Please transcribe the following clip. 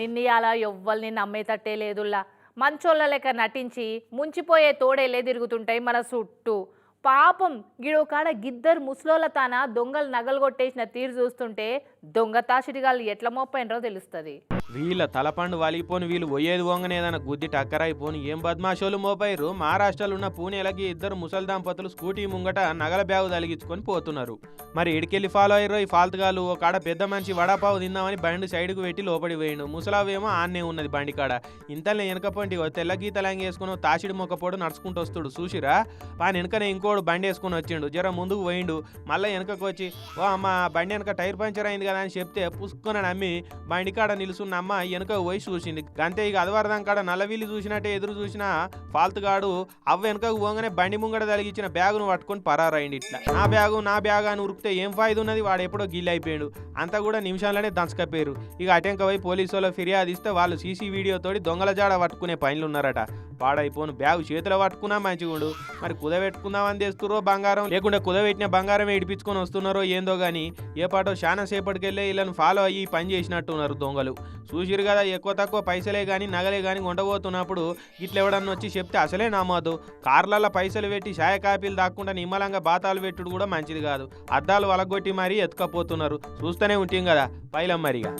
నిన్నయాల ఎవ్వల్ని నమ్మేటట్టే లేదుల్లా. మంచోళ్ళ లెక్క నటించి ముంచిపోయే తోడేలే తిరుగుతుంటాయి మన చుట్టూ పాపం. గిడోకాడ గిద్దరు ముసలోళ్ళ తాన దొంగలు నగలు కొట్టేసిన తీరు చూస్తుంటే దొంగ తాసిడిగాళ్ళు ఎట్ల మోపైనరో తెలుస్తుంది. వీళ్ళ తలపండు వలిగిపోని వీళ్ళు పోయేది వంగనేదన్న గుద్ది టక్కరైపోని ఏం బద్మాషోలు మోపైరు మహారాష్ట్రలో ఉన్న పూణేలకి ఇద్దరు ముసలి దంపతులు స్కూటీ ముంగట నగల బ్యాగు తలిగించుకొని పోతున్నారు. మరి ఇడికెళ్ళి ఫాలో అయ్యారో ఈ ఫాల్తుగాలు ఒక కాడ పెద్ద మనిషి వడాపావు తిందామని బండి సైడ్కు పెట్టి లోపడి పోయిండు. ముసలావేమో ఆన్నే ఉన్నది బండి కాడ. ఇంతలో వెనకపోయింటి ఓ తెల్ల గీతలాంగి తాసిడి మొక్కపోడు నడుచుకుంటూ వస్తుడు. చూసిరా? వాని వెనకనే ఇంకోడు బండి వేసుకుని వచ్చిండు. జర ముందుకు పోయిండు. మళ్ళీ వెనకకు వచ్చి ఓ అమ్మ బండి వెనక టైర్ పంచర్ అయింది కదా అని చెప్తే పుసుకొని నమ్మి బండి కాడ నిలుసున్న అమ్మ వెనక పోయి చూసింది. అంతే ఇక అదవరదం కాడ నల్లవీళ్ళు చూసినట్టే ఎదురు చూసిన ఫాల్తుగాడు అవ్వ వెనకకు పోగానే బండి ముంగడ తలిగించిన బ్యాగును పట్టుకొని పరారైండి ఇట్లా. నా బ్యాగు నా బ్యాగ్ అని ఉరికితే ఏం ఫాయిదా ఉన్నది? వాడు ఎప్పుడో గిల్ అయిపోయాడు అంతా కూడా నిమిషాల్లోనే దంచకపోయారు. ఇక అటెంక పోయి పోలీసు వాళ్ళు ఫిర్యాదు ఇస్తే వాళ్ళు సీసీ వీడియోతోటి దొంగల జాడ పట్టుకునే పనులు ఉన్నారట పాడైపోను. బ్యాగ్ చేతిలో పట్టుకున్నా మంచిగుండు. మరి కుదబెట్టుకుందామని తెస్తురో బంగారం? లేకుండా కుదబెట్టిన బంగారం ఇడిపించుకొని వస్తున్నారో ఏందో కానీ ఏ పాటో చాలా సేపటికెళ్ళే వీళ్ళని ఫాలో అయ్యి పని చేసినట్టు ఉన్నారు దొంగలు. చూసిరు కదా ఎక్కువ తక్కువ పైసలే కానీ నగలే కానీ ఉండబోతున్నప్పుడు ఇట్లా ఎవడన్నా వచ్చి చెప్తే అసలే నమ్మదు. కార్లలో పైసలు పెట్టి ఛాయ కాపీలు దాక్కుండా నిమ్మలంగా బాతాలు పెట్టుడు కూడా మంచిది కాదు. అద్దాలు వలగొట్టి మరీ ఎత్తుకపోతున్నారు. చూస్తూనే ఉంటాం కదా పైలం మరిగా.